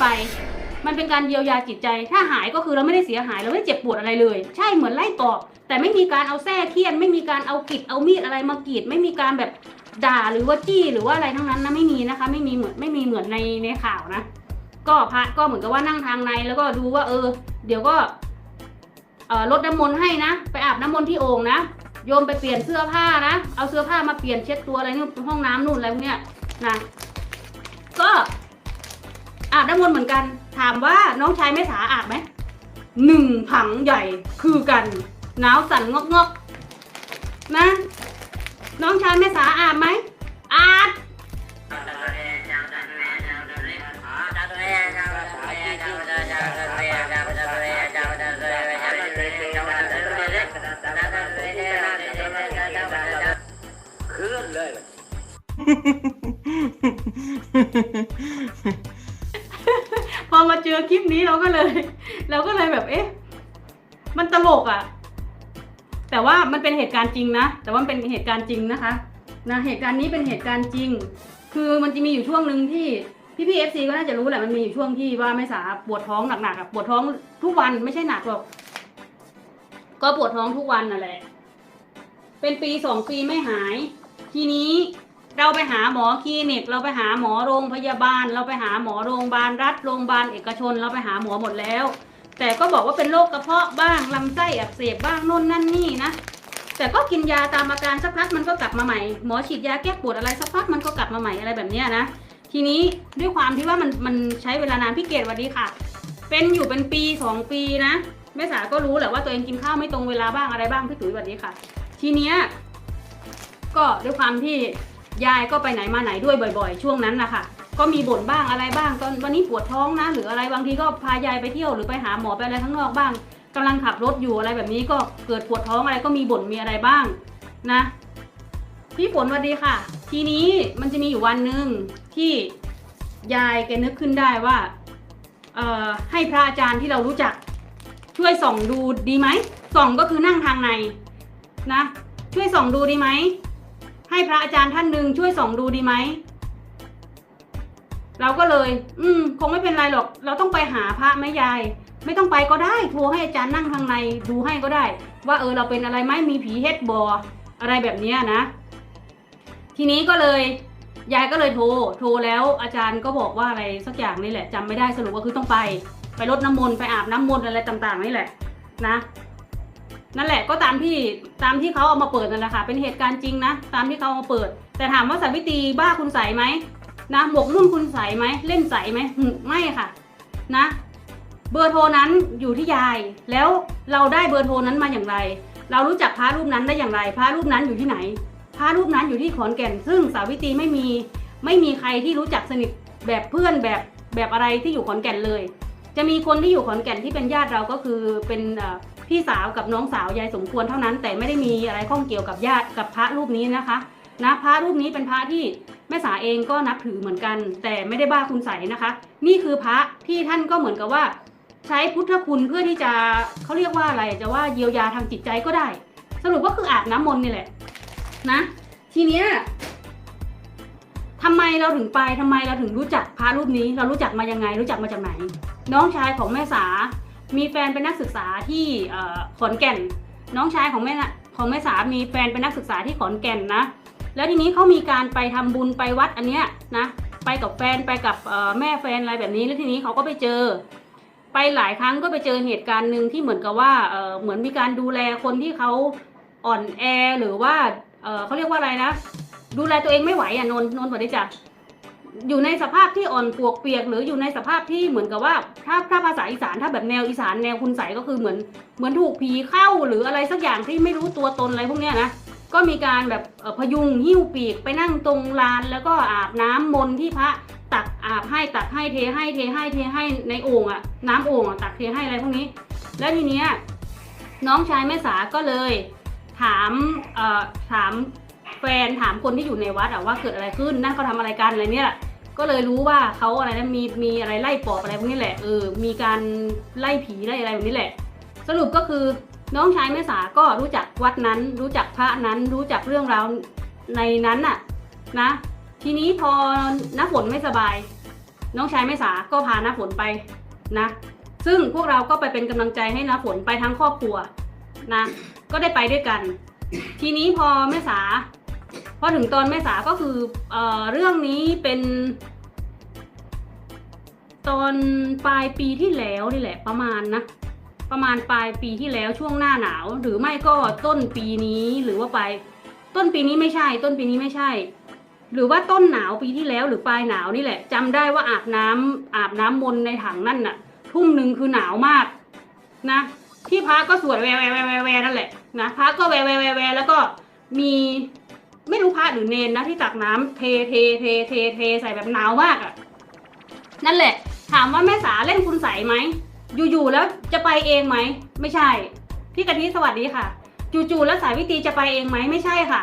ไป มันเป็นการเยียวยาจิตใจ ถ้าหายก็คือเราไม่ได้เสียหายเราไม่ได้เจ็บปวดอะไรเลย ใช่เหมือนไล่ตอบ แต่ไม่มีการเอาแส้เคียน ไม่มีการเอากิดเอามีดอะไรมากรีด ไม่มีการแบบด่าหรือว่าจี้หรือว่าอะไรทั้งนั้นนะไม่มีนะคะ ไม่มีเหมือนไม่มีเหมือนในในข่าวนะก็พระก็เหมือนกับว่านั่งทางในแล้วก็ดูว่า เออ เดี๋ยวก็เออลดน้ำมนต์ให้นะ ไปอาบน้ำมนต์ที่โอ่งนะโยมไปเปลี่ยนเสื้อผ้านะ เอาเสื้อผ้ามาเปลี่ยนเช็ดตัวอะไรนู่นห้องน้ำนู่นอะไรพวกเนี้ยนะ ก็ อาบน้ำมนต์เหมือนกัน ถามว่าน้องชายไม่สาอาบไหมหนึ่งผังใหญ่คือกันหนาวสั่นงอกงอกนะ น้องชายไม่สาอาบไหมอาบเคลื่อนเลย อคลิปนี้เราก็เลย เราก็เลยแบบเอ๊ะ มันตลกอะ่ะ แต่ว่ามันเป็นเหตุการณ์จริงนะ แต่ว่ามันเป็นเหตุการณ์จริงนะคะ นะ เหตุการณ์นี้เป็นเหตุการณ์จริง คือมันจะมีอยู่ช่วงหนึ่งที่พี่พี่เอฟซีก็น่าจะรู้แหละ มันมีอยู่ช่วงที่ว่าไม่สาปวดท้องหนักๆอะปวดท้องทุกวันไม่ใช่หนักหรอก ก็ปวดท้องทุกวันนั่นแหละ เป็นปีสองปีไม่หาย ทีนี้ เราไปหาหมอคลินิก เราไปหาหมอโรงพยาบาล เราไปหาหมอโรงพยาบาลรัฐโรงพยาบาลเอกชน เราไปหาหมอหมดแล้ว แต่ก็บอกว่าเป็นโรคกระเพาะบ้างลำไส้อักเสบบ้างโน่นนั่นนี่นะแต่ก็กินยาตามอาการสักพักมันก็กลับมาใหม่หมอฉีดยาแก้ปวดอะไรสักพักมันก็กลับมาใหม่อะไรแบบนี้นะทีนี้ด้วยความที่ว่ามันมันใช้เวลานานพี่เกดสวัสดีค่ะ เป็นอยู่เป็นปีสองปีนะแม่สาก็รู้แหละว่าตัวเองกินข้าวไม่ตรงเวลาบ้างอะไรบ้างพี่ตุ๋ยสวัสดีค่ะ ทีเนี้ยก็ด้วยความที่ ยายก็ไปไหนมาไหนด้วยบ่อย ๆ ช่วงนั้นนะคะก็มีบ่นบ้างอะไรบ้างตอนวันนี้ปวดท้องนะหรืออะไรบางทีก็พายายไปเที่ยวหรือไปหาหมอไปอะไรข้างนอกบ้างกำลังขับรถอยู่อะไรแบบนี้ก็เกิดปวดท้องอะไรก็มีบ่นมีอะไรบ้างนะพี่ฝนสวัสดีค่ะ ทีนี้มันจะมีอยู่วันหนึ่งที่ยายแกนึกขึ้นได้ว่าเอ่อให้พระอาจารย์ที่เรารู้จัก ช่วยส่องดูดีไหมส่องก็คือนั่งทางในนะช่วยส่องดูดีไหม ให้พระอาจารย์ท่านหนึ่งช่วยส่องดูดีไหมเราก็เลย อืม คงไม่เป็นไรหรอก เราต้องไปหาพระแม่ยาย ไม่ต้องไปก็ได้โทรให้อาจารย์นั่งทางในดูให้ก็ได้ ว่าเออเราเป็นอะไรไหมมีผีเฮ็ดบออะไรแบบนี้นะ ทีนี้ก็เลยยายก็เลยโทร โทรแล้วอาจารย์ก็บอกว่าอะไรสักอย่างนี่แหละจำไม่ได้สรุปก็คือต้องไป ไปรดน้ำมนต์ไปอาบน้ำมนต์อะไรต่างๆนี่แหละ นะ นั่นแหละก็ตามที่ตามที่เขาเอามาเปิดนั่นแหละค่ะเป็นเหตุการณ์จริงนะตามที่เขาเอามาเปิด แต่ถามว่าสาวิตรีบ้าคุณใสไหมนะหมวกนุ่นคุณใสไหมเล่นใสไหมไม่ค่ะนะ เบอร์โทรนั้นอยู่ที่ยาย แล้วเราได้เบอร์โทรนั้นมาอย่างไร เรารู้จักพระรูปนั้นได้อย่างไร พระรูปนั้นอยู่ที่ไหน พระรูปนั้นอยู่ที่ขอนแก่น ซึ่งสาวิตรีไม่มีไม่มีใครที่รู้จักสนิทแบบเพื่อนแบบแบบอะไรที่อยู่ขอนแก่นเลย จะมีคนที่อยู่ขอนแก่นที่เป็นญาติเราก็คือเป็น พี่สาวกับน้องสาวยายสมควรเท่านั้น แต่ไม่ได้มีอะไรข้องเกี่ยวกับญาติกับพระรูปนี้นะคะนะพระรูปนี้เป็นพระที่แม่สาเองก็นับถือเหมือนกัน แต่ไม่ได้บ้าคุณใสนะคะ นี่คือพระที่ท่านก็เหมือนกับว่า ใช้พุทธคุณเพื่อที่จะเขาเรียกว่าอะไรจะว่าเยียวยาทางจิตใจก็ได้ สรุปก็คืออาบน้ำมนต์นี่แหละนะ ทีเนี้ยทำไมเราถึงไปทำไมเราถึงรู้จักพระรูปนี้ เรารู้จักมายังไง รู้จักมาจากไหน น้องชายของแม่สา มีแฟนเป็นนักศึกษาที่ขอนแก่น น้องชายของแม่ของแม่สามีแฟนเป็นนักศึกษาที่ขอนแก่นนะ แล้วทีนี้เขามีการไปทำบุญไปวัดอันเนี้ยนะ ไปกับแฟนไปกับแม่แฟนอะไรแบบนี้ แล้วทีนี้เขาก็ไปเจอ ไปหลายครั้งก็ไปเจอเหตุการณ์หนึ่งที่เหมือนกับว่าเหมือนมีการดูแลคนที่เขาอ่อนแอหรือว่าเขาเรียกว่าอะไรนะ ดูแลตัวเองไม่ไหวอะนนนนท์สวัสดีจ้ะ อยู่ในสภาพที่อ่อนปวกเปียก หรืออยู่ในสภาพที่เหมือนกับว่าถ้าถ้าภาษาอีสานถ้าแบบแนวอีสานแนวคุณใสก็คือเหมือนเหมือนถูกผีเข้าหรืออะไรสักอย่างที่ไม่รู้ตัวตนอะไรพวกเนี้ยนะก็มีการแบบพยุงหิ้วปีกไปนั่งตรงลาน แล้วก็อาบน้ำมนที่พระตักอาบให้ตักให้เทให้เทให้เทให้ในโอ่งอะน้ำโอ่งอะตักเทให้อะไรพวกนี้ แล้วทีเนี้ยน้องชายแม่สาก็เลย ถามเอ่อถามแฟนถามคนที่อยู่ในวัดอะว่าเกิดอะไรขึ้นนั่นเขาทำอะไรกันอะไรเนี่ยแหละ ก็เลยรู้ว่าเขาอะไรนะมีมีอะไรไล่ปอบอะไรพวกนี้แหละเออมีการไล่ผีไล่อะไรแบบนี้แหละ สรุปก็คือน้องชายแม่สาก็รู้จักวัดนั้น รู้จักพระนั้นรู้จักเรื่องราวในนั้นน่ะนะ ทีนี้พอน้าฝนไม่สบาย น้องชายแม่สาก็พาน้าฝนไปนะ ซึ่งพวกเราก็ไปเป็นกำลังใจให้น้าฝนไปทั้งครอบครัวนะ ก็ได้ไปด้วยกัน ทีนี้พอแม่สา พอถึงตอนแม่สาก็คือเออเรื่องนี้เป็น ตอนปลายปีที่แล้วนี่แหละประมาณนะประมาณปลายปีที่แล้วช่วงหน้าหนาว หรือไม่ก็ต้นปีนี้หรือว่าปลายต้นปีนี้ไม่ใช่ ต้นปีนี้ไม่ใช่ หรือว่าต้นหนาวปีที่แล้วหรือปลายหนาวนี่แหละจำได้ว่าอาบน้ำอาบน้ำมนในถังนั่นน่ะ ทุ่มหนึ่งคือหนาวมากนะที่พระก็สวดแววแววแววแวแววนั่นแหละนะพระก็แววแววแวแววแล้วก็มี ไม่รู้พระหรือเนนนะที่ตักน้ำเทเทเทเทเทใส่แบบหนาวมากอะนั่นแหละ ถามว่าแม่สาเล่นคุณใสไหมอยู่ๆแล้วจะไปเองไหมไม่ใช่ พี่กะทิสวัสดีค่ะ จู่ๆแล้วสายวิตรีจะไปเองไหมไม่ใช่ค่ะ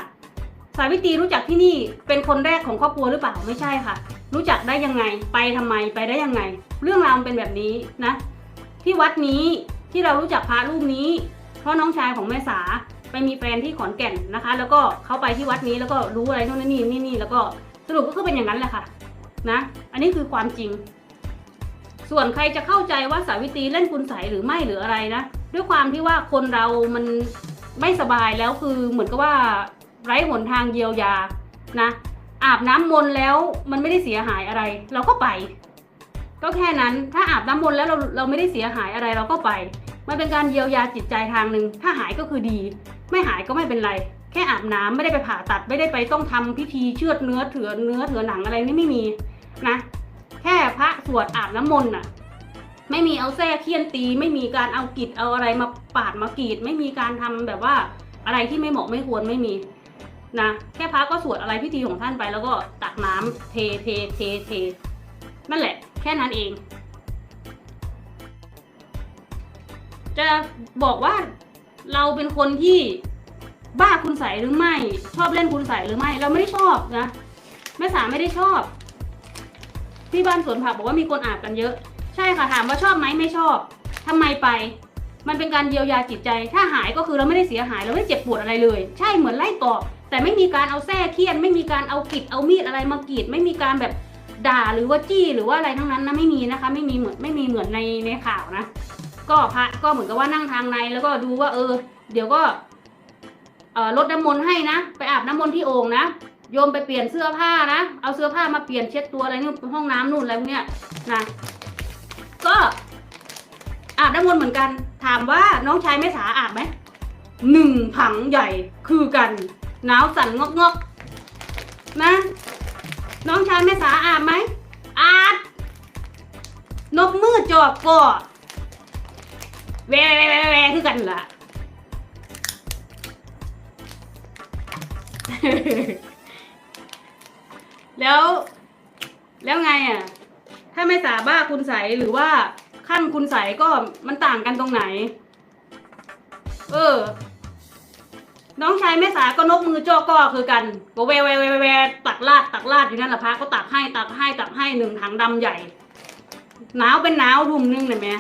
สายวิตรีรู้จักที่นี่เป็นคนแรกของครอบครัวหรือเปล่าไม่ใช่ค่ะ รู้จักได้ยังไง ไปทำไมไปได้ยังไง เรื่องราวมันเป็นแบบนี้นะ ที่วัดนี้ที่เรารู้จักพระรูปนี้ เพราะน้องชายของแม่สา ไปมีแฟนที่ขอนแก่นนะคะ แล้วก็เขาไปที่วัดนี้แล้วก็รู้อะไรโน่นนี่นี่นี่แล้วก็สรุปก็คือเป็นอย่างนั้นแหละค่ะนะอันนี้คือความจริง ส่วนใครจะเข้าใจว่าสาวิตรีเล่นคุณใสยหรือไม่หรืออะไรนะด้วยความที่ว่าคนเรามันไม่สบายแล้วคือเหมือนกับว่าไร้หนทางเยียวยานะอาบน้ำมนต์แล้วมันไม่ได้เสียหายอะไร เราก็ไป ก็แค่นั้นถ้าอาบน้ำมนต์แล้วเราเราไม่ได้เสียหายอะไรเราก็ไป มันเป็นการเยียวยาจิตใจทางหนึ่งถ้าหายก็คือดี ไม่หายก็ไม่เป็นไร แค่อาบน้ำไม่ได้ไปผ่าตัดไม่ได้ไปต้องทำพิธีเชือดเนื้อเถือเนื้อเถือหนังอะไรนี่ไม่มีนะ แค่พระสวดอาบน้ำมนต์น่ะ ไม่มีเอาแส้เคี่ยนตี ไม่มีการเอากิดเอาอะไรมาปาดมากรีด ไม่มีการทำแบบว่าอะไรที่ไม่เหมาะไม่ควรไม่มีนะแค่พระก็สวดอะไรพิธีของท่านไปแล้วก็ตักน้ำเทเทเทเทนั่นแหละ แค่นั้นเอง จะบอกว่า เราเป็นคนที่บ้าคุณใสยหรือไม่ ชอบเล่นคุณใสยหรือไม่ เราไม่ได้ชอบนะแม่สาไม่ได้ชอบ ที่บ้านสวนผักบอกว่ามีคนอาบกันเยอะ ใช่ค่ะถามว่าชอบไหมไม่ชอบทำไมไป มันเป็นการเยียวยาจิตใจ ถ้าหายก็คือเราไม่ได้เสียหายเราไม่ได้เจ็บปวดอะไรเลย ใช่เหมือนไล่ตอบแต่ไม่มีการเอาแส้เคี่ยน ไม่มีการเอากิดเอามีดอะไรมากรีดไม่มีการแบบด่าหรือว่าจี้หรือว่าอะไรทั้งนั้นนะไม่มีนะคะ ไม่มีเหมือนไม่มีเหมือนในในข่าวนะ ก็พระก็เหมือนกับว่านั่งทางในแล้วก็ดูว่าเออ เดี๋ยวก็เอ่อลดน้ำมนต์ให้นะ ไปอาบน้ำมนต์ที่โอ่งนะโยมไปเปลี่ยนเสื้อผ้านะ เอาเสื้อผ้ามาเปลี่ยนเช็ดตัวอะไรนู่นห้องน้ำนู่นอะไรพวกเนี้ยนะก็อาบน้ำมนต์เหมือนกัน ถามว่าน้องชายแม่สาอาบไหมหนึ่งถังใหญ่คือกันหนาวสั่นงอกงอกนะ น้องชายแม่สาอาบไหมอาบนกมือจอบก็ แวะแวะแวะแวคือกันล่ะแล้ว แล้วไงอะ ถ้าไม่สาบ้าคุณใสหรือว่าขั้นคุณใสก็มันต่างกันตรงไหน เออ น้องชายแม่สาก็นกมือจ้อก็คือกันก็แวแวแวแวแวตักลาดตักลาดอยู่นั่นแหละพระก็ตักให้ตักให้ตักให้หนึ่งถังดำใหญ่หนาวเป็นหนาวรุ่มนึงเลยแม่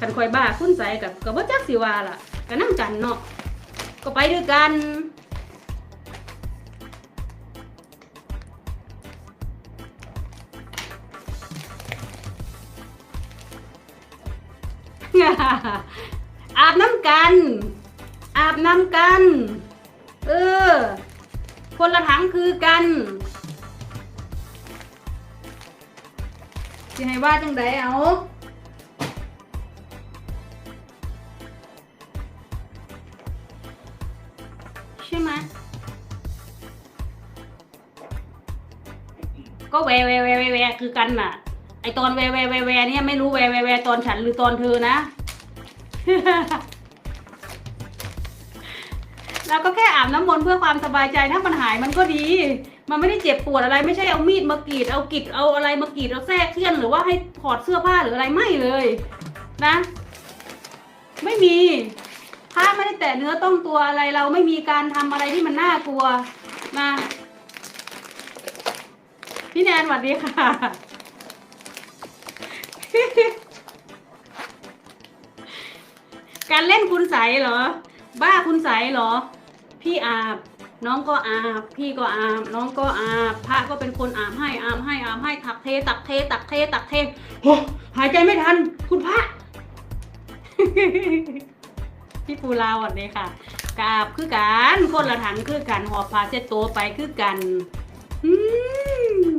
กันคอยบ้าคุณใสกับกับว่าจักสิวาล่ะก็นั่งกันเนาะก็ไปด้วยกันอาบน้ำกัน อาบน้ำกัน เออ คนละถังคือกันจะให้ว่าจังไดเอา ก็แวแวแวแวแวคือกันน่ะ ไอตอนแวแวแวแวเนี่ยไม่รู้แวแวแวตอนฉันหรือตอนเธอนะ เราก็แค่อาบน้ำมนต์เพื่อความสบายใจถ้ามันหายมันก็ดี มันไม่ได้เจ็บปวดอะไรไม่ใช่เอามีดมากรีดเอากิดเอาอะไรมากรีดเอาแทรกเคลื่อนหรือว่าให้ถอดเสื้อผ้าหรืออะไรไม่เลย นะ ไม่มีพระไม่ได้แตะเนื้อต้องตัวอะไรเราไม่มีการทำอะไรที่มันน่ากลัวนะ พี่แนนสวัสดีค่ะ การเล่นคุณใสเหรอ บ้าคุณใสเหรอ พี่อาบ น้องก็อาบ พี่ก็อาบ น้องก็อาบ พระก็เป็นคนอาบให้อาบให้อาบให้ตักเท ตักเท ตักเท ตักเทโอ้หายใจไม่ทัน คุณพระพี่ปูลาสวัสดีค่ะกาบคือกันคนละถังคือกันหอบผ้าเช็ดตัวไปคือกัน อืม